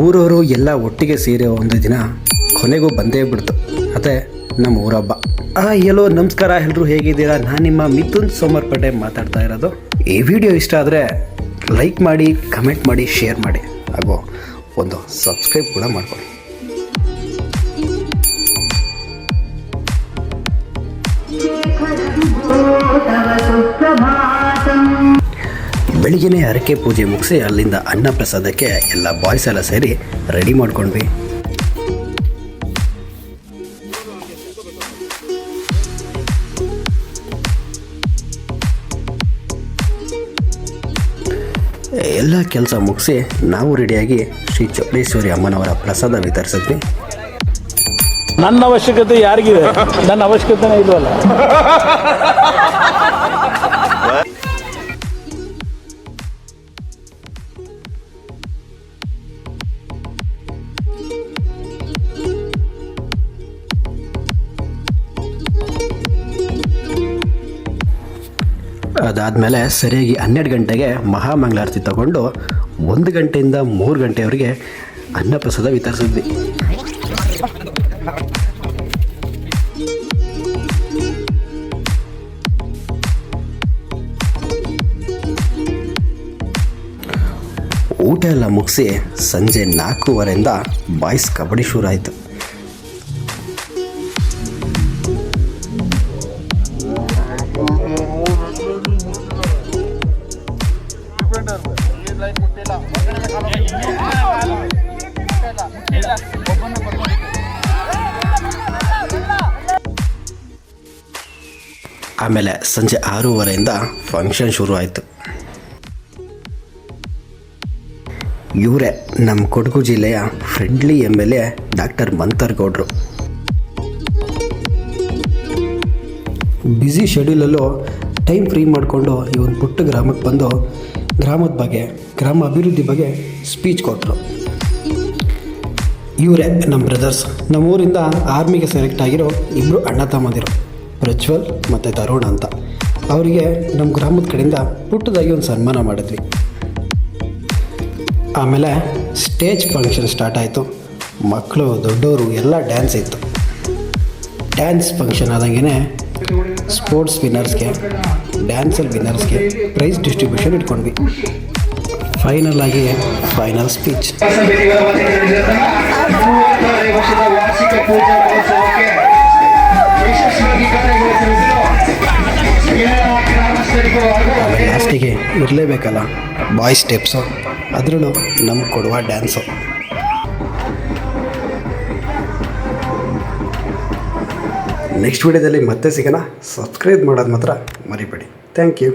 ಊರವರು ಎಲ್ಲ ಒಟ್ಟಿಗೆ ಸೇರಿ ಒಂದು ದಿನ ಕೊನೆಗೂ ಬಂದೇ ಬಿಡ್ತು. ಅದೇ ನಮ್ಮ ಊರಬ್ಬ. ಆ, ಎಲ್ಲೋ ನಮಸ್ಕಾರ ಎಲ್ಲರೂ ಹೇಗಿದ್ದೀರಾ? ನಾನು ನಿಮ್ಮ ಮಿಥುನ್ ಸೋಮರ್ಪೇಟೆ ಮಾತಾಡ್ತಾ ಇರೋದು. ಈ ವಿಡಿಯೋ ಇಷ್ಟ ಆದರೆ ಲೈಕ್ ಮಾಡಿ, ಕಮೆಂಟ್ ಮಾಡಿ, ಶೇರ್ ಮಾಡಿ. ಹಾಗೂ ಒಂದು ಸಬ್ಸ್ಕ್ರೈಬ್ ಕೂಡ ಮಾಡ್ಕೊಳ್ಳಿ. ಬೆಳಿಗ್ಗೆನೇ ಹರಕೆ ಪೂಜೆ ಮುಗಿಸಿ ಅಲ್ಲಿಂದ ಅನ್ನ ಪ್ರಸಾದಕ್ಕೆ ಎಲ್ಲ ಬಾಯ್ಸ್ ಎಲ್ಲ ಸೇರಿ ರೆಡಿ ಮಾಡ್ಕೊಂಡ್ವಿ. ಎಲ್ಲ ಕೆಲಸ ಮುಗಿಸಿ ನಾವು ರೆಡಿಯಾಗಿ ಶ್ರೀ ಚೌಡೇಶ್ವರಿ ಅಮ್ಮನವರ ಪ್ರಸಾದ ವಿತರಿಸಿದ್ವಿ. ನನ್ನ ಅವಶ್ಯಕತೆ ಯಾರಿಗಿದೆ? ನನ್ನ ಅವಶ್ಯಕತೆನೇ ಇಲ್ವಲ್ಲ? ಅದಾದಮೇಲೆ ಸರಿಯಾಗಿ ಹನ್ನೆರಡು ಗಂಟೆಗೆ ಮಹಾಮಂಗಳಾರತಿ ತಗೊಂಡು ಒಂದು ಗಂಟೆಯಿಂದ ಮೂರು ಗಂಟೆವರೆಗೆ ಅನ್ನಪ್ರಸಾದ ವಿತರಿಸಿದ್ವಿ. ಊಟ ಎಲ್ಲ ಮುಗಿಸಿ ಸಂಜೆ ನಾಲ್ಕೂವರೆಯಿಂದ ಬಾಯ್ಸ್ ಕಬಡ್ಡಿ ಶುರು ಆಯಿತು. ಆಮೇಲೆ ಸಂಜೆ ಆರೂವರೆಯಿಂದ ಫಂಕ್ಷನ್ ಶುರು ಆಯಿತು. ಇವರೇ ನಮ್ಮ ಕೊಡಗು ಜಿಲ್ಲೆಯ friendly M L A doctor ಮಂತರ್ಗೌಡರು busy ಶೆಡ್ಯೂಲಲ್ಲೂ ಟೈಮ್ ಫ್ರೀ ಮಾಡಿಕೊಂಡು ಈ ಒಂದು ಪುಟ್ಟ ಗ್ರಾಮಕ್ಕೆ ಬಂದು ಗ್ರಾಮದ ಬಗ್ಗೆ, ಗ್ರಾಮ ಅಭಿವೃದ್ಧಿ ಬಗ್ಗೆ ಸ್ಪೀಚ್ ಕೊಟ್ಟರು ಇವರೇ ನಮ್ಮ ಬ್ರದರ್ಸ್ ನಮ್ಮ ಊರಿಂದ ಆರ್ಮಿಗೆ ಸೆಲೆಕ್ಟ್ ಆಗಿರೋ ಇಬ್ಬರು ಅಣ್ಣ ತಮ್ಮಂದಿರು, ಪ್ರಜ್ವಲ್ ಮತ್ತು ತರುಣ ಅಂತ. ಅವರಿಗೆ ನಮ್ಮ ಗ್ರಾಮದ ಕಡೆಯಿಂದ ಪುಟ್ಟದಾಗಿ ಒಂದು ಸನ್ಮಾನ ಮಾಡಿದ್ವಿ. ಆಮೇಲೆ ಸ್ಟೇಜ್ ಫಂಕ್ಷನ್ ಸ್ಟಾರ್ಟ್ ಆಯಿತು. ಮಕ್ಕಳು ದೊಡ್ಡವರು ಎಲ್ಲ ಡ್ಯಾನ್ಸ್ ಇತ್ತು. ಡ್ಯಾನ್ಸ್ ಫಂಕ್ಷನ್ ಆದಂಗೆ ಸ್ಪೋರ್ಟ್ಸ್ ವಿನ್ನರ್ಸ್ಗೆ ಡ್ಯಾನ್ಸಲ್ಲಿ ವಿನ್ನರ್ಸ್ಗೆ ಪ್ರೈಸ್ ಡಿಸ್ಟ್ರಿಬ್ಯೂಷನ್ ಇಟ್ಕೊಂಡ್ವಿ. ಫೈನಲ್ ಆಗಿ ಫೈನಲ್ ಸ್ಪೀಚ್ ಲಾಸ್ಟಿಗೆ ಇರಲೇಬೇಕಲ್ಲ ಬಾಯ್ ಸ್ಟೆಪ್ಸು ಅದರಲ್ಲೂ ನಮ್ಗೆ ಕೊಡುವ ಡ್ಯಾನ್ಸು ನೆಕ್ಸ್ಟ್ ವಿಡಿಯೋದಲ್ಲಿ ಮತ್ತೆ ಸಿಗೋಣ. ಸಬ್ಸ್ಕ್ರೈಬ್ ಮಾಡೋದು ಮಾತ್ರ ಮರಿಬೇಡಿ. Thank you